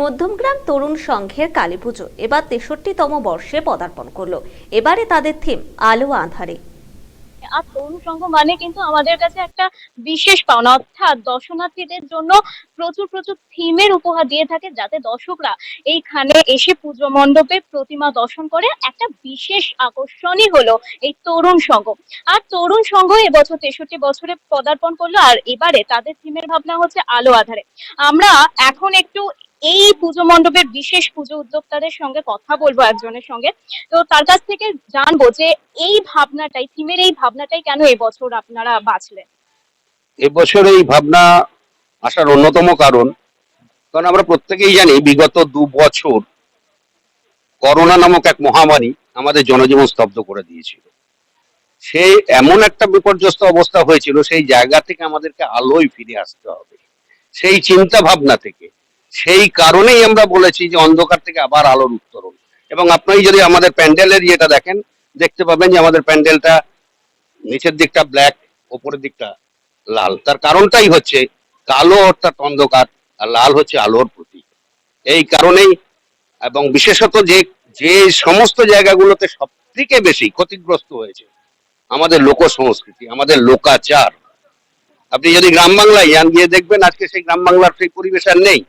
মধ্যমগ্রাম তরুণ সংঘের কালী পুজো। এবার তেষট্টিতম বর্ষে পদার্পণ করল। এবারে তাদের থিম আলো আধারে। আর তরুণ সংঘ মানে কিন্তু আমাদের কাছে একটা বিশেষ পাওনা, অর্থাৎ দর্শনার্থীদের জন্য প্রচুর প্রচুর থিমের উপহার দিয়ে থাকে, যাতে দর্শকরা এইখানে এসে পুজো মণ্ডপে প্রতিমা দর্শন করে। একটা বিশেষ আকর্ষণই হলো এই তরুণ সংঘ। আর তরুণ সংঘ এবছর তেষট্টি বছরে পদার্পণ করল, আর এবারে তাদের থিমের ভাবনা হচ্ছে আলো আধারে। আমরা এখন একটু এই পুজো মণ্ডপের বিশেষ পুজো উদ্যোক্তাদের সঙ্গে কথা বলব একজনের সঙ্গে। তো তার কাছ থেকে জানব যে এই ভাবনাটাই, থিমের এই ভাবনাটাই কেন এবছর আপনারা বাঁচলেন? এবছর এই ভাবনা আসার অন্যতম কারণ কারণ আমরা প্রত্যেকেই জানি বিগত দু বছর করোনা নামক এক মহামারী আমাদের জনজীবন স্তব্ধ করে দিয়েছিল। সে এমন একটা বিপর্যস্ত অবস্থা হয়েছিল, সেই জায়গা থেকে আমাদেরকে আলোয় ফিরে আসতে হবে। সেই চিন্তা ভাবনা থেকে সেই কারণেই আমরা বলেছি যে অন্ধকার থেকে আবার আলোর উত্তরণ। এবং আপনি যদি আমাদের প্যান্ডেলের ইয়েটা দেখেন, দেখতে পাবেন যে আমাদের প্যান্ডেলটা নিচের দিকটা ব্ল্যাক, ওপরের দিকটা লাল। তার কারণটাই হচ্ছে কালো অর্থাৎ অন্ধকার আর লাল হচ্ছে আলোর প্রতীক। এই কারণেই এবং বিশেষত যে যে সমস্ত জায়গাগুলোতে সব থেকে বেশি ক্ষতিগ্রস্ত হয়েছে আমাদের লোক সংস্কৃতি আমাদের লোকাচার। আপনি যদি গ্রাম বাংলায় গিয়ে দেখবেন আজকে সেই গ্রাম বাংলার সেই পরিবেশ আর নেই।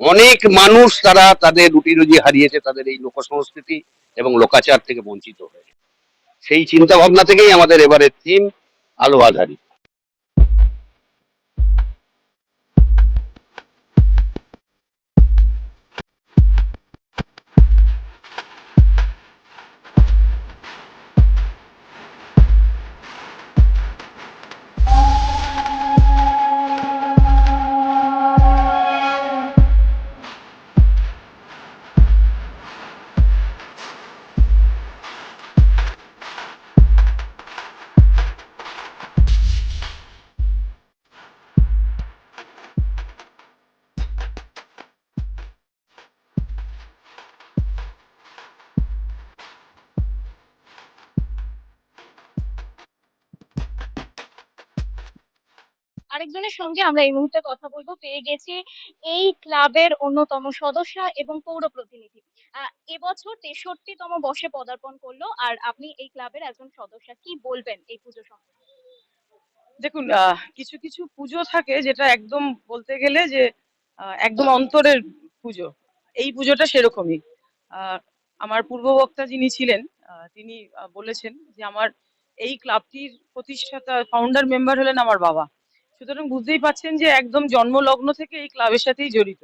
অনেক মানুষ তারা তাদের রুটি রুজি হারিয়েছে তাদের এই লোক সংস্কৃতি এবং লোকাচার থেকে বঞ্চিত হয়ে। সেই চিন্তা ভাবনা থেকেই আমাদের এবারের থিম আলো আধারী আরেকজনের সঙ্গে আমরা এই মুহূর্তে কথা বলব। পেয়ে গেছি এই ক্লাবের অন্যতম সদস্য এবং পৌর প্রতিনিধি। এবছর তেষট্টিতম বর্ষে পদার্পণ করল। আর আপনি এই ক্লাবের একজন সদস্য, কি বলবেন এই পুজো সম্পর্কে? দেখুন কিছু কিছু পুজো থাকে যেটা একদম বলতে গেলে যে একদম অন্তরের পুজো। এই পুজোটা সেরকমই। আমার পূর্ববক্তা যিনি ছিলেন তিনি বলেছেন যে, আমার এই ক্লাবটির প্রতিষ্ঠাতা ফাউন্ডার মেম্বার হলেন আমার বাবা। সুতরাং বুঝতেই পাচ্ছেন যে একদম জন্মলগ্ন থেকে এই ক্লাবের সাথেই জড়িত।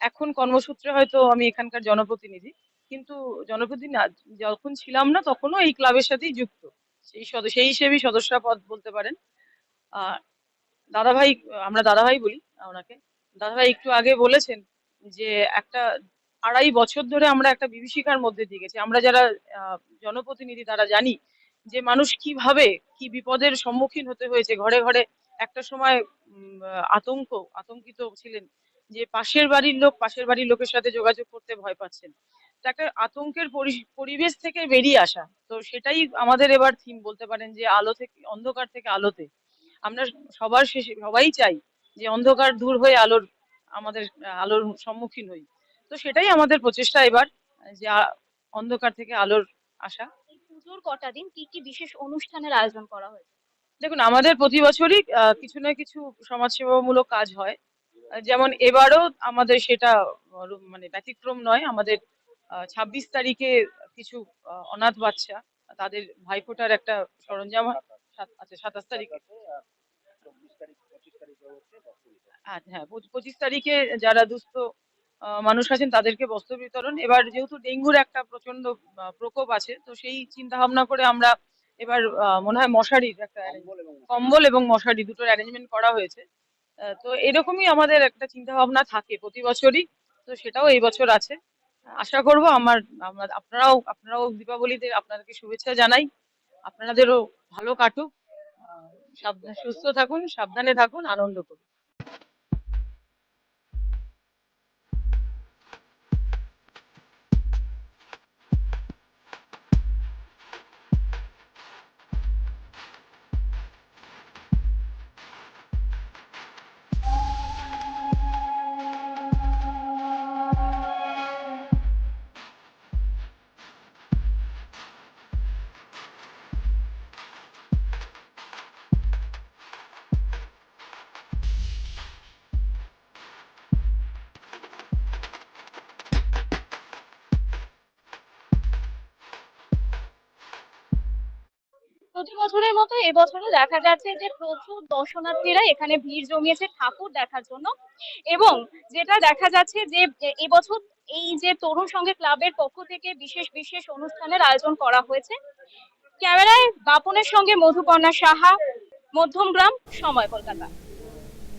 এখন কর্মসূত্রে হয়তো আমি এখানকার জনপ্রতিনিধি, কিন্তু জনপ্রতিনিধি যখন ছিলাম না তখনও এই ক্লাবের সাথেই যুক্ত। সেই সেই হিসেবেই সদস্যরা পদ বলতে পারেন। দাদাভাই, আমরা দাদাভাই বলি ওনাকে। দাদাভাই একটু আগে বলেছেন যে একটা আড়াই বছর ধরে আমরা একটা বিভীষিকার মধ্যে দিয়ে গেছি। আমরা যারা জনপ্রতিনিধি তারা জানি যে মানুষ কীভাবে, কি বিপদের সম্মুখীন হতে হয়েছে, ঘরে ঘরে একটা সময় আতঙ্ক, আতঙ্কিত ছিলেন যে পাশের বাড়ির লোক পাশের বাড়ির লোকের সাথে যোগাযোগ করতে ভয় পাচ্ছেন। একটা আতঙ্কের পরিবেশ থেকে বেরিয়ে আসা। তো সেটাই আমাদের এবার থিম বলতে পারেন যে আলো থেকে, অন্ধকার থেকে আলোতে। আমরা সবার শেষে, সবাই চাই যে অন্ধকার দূর হয়ে আলোর, আমাদের, আলোর সম্মুখীন হই। তো সেটাই আমাদের প্রচেষ্টা এবার, যে অন্ধকার থেকে আলোর আসা। পুজোর কটা দিন কি কি বিশেষ অনুষ্ঠানের আয়োজন করা হয়েছে? দেখুন আমাদের প্রতি বছরই কিছু না কিছু সমাজসেবামূলক কাজ হয় যেমন এবারও আমাদের সেটা মানে ব্যতিক্রম নয় আমাদের ছাব্বিশ তারিখে কিছু অনাথ বাচ্চা তাদের ভাইফোঁটার একটা সরঞ্জাম। সাত- আচ্ছা সাতাশ তারিখে আচ্ছা, হ্যাঁ পঁচিশ তারিখে যারা দুস্থ মানুষ আছেন তাদেরকে বস্ত্র বিতরণ এবার যেহেতু ডেঙ্গুর একটা প্রচণ্ড প্রকোপ আছে তো সেই চিন্তা ভাবনা করে আমরা এবার মনে হয় মশারির একটা কম্বল এবং মশারি। দুটোর অ্যারেঞ্জমেন্ট করা হয়েছে। তো এরকমই আমাদের একটা চিন্তা ভাবনা থাকে প্রতি বছরই। তো সেটাও এই বছর আছে। আশা করব আমার আপনারাও আপনারাও দীপাবলিতে আপনাদেরকে শুভেচ্ছা জানাই। আপনাদেরও ভালো কাটুক। সাবধান সুস্থ থাকুন সাবধানে থাকুন আনন্দ করুন। প্রতি বছরের মতো এবছরও দেখা যাচ্ছে যে প্রচুর দর্শনার্থীরা এখানে ভিড় জমিয়েছে ঠাকুর দেখার জন্য। এবং যেটা দেখা যাচ্ছে যে এবছর এই যে তরুণ সঙ্গে ক্লাবের পক্ষ থেকে বিশেষ বিশেষ অনুষ্ঠানের আয়োজন করা হয়েছে। ক্যামেরায় বাপনের সঙ্গে মধুপর্ণা সাহা, মধ্যমগ্রাম, সময় কলকাতা।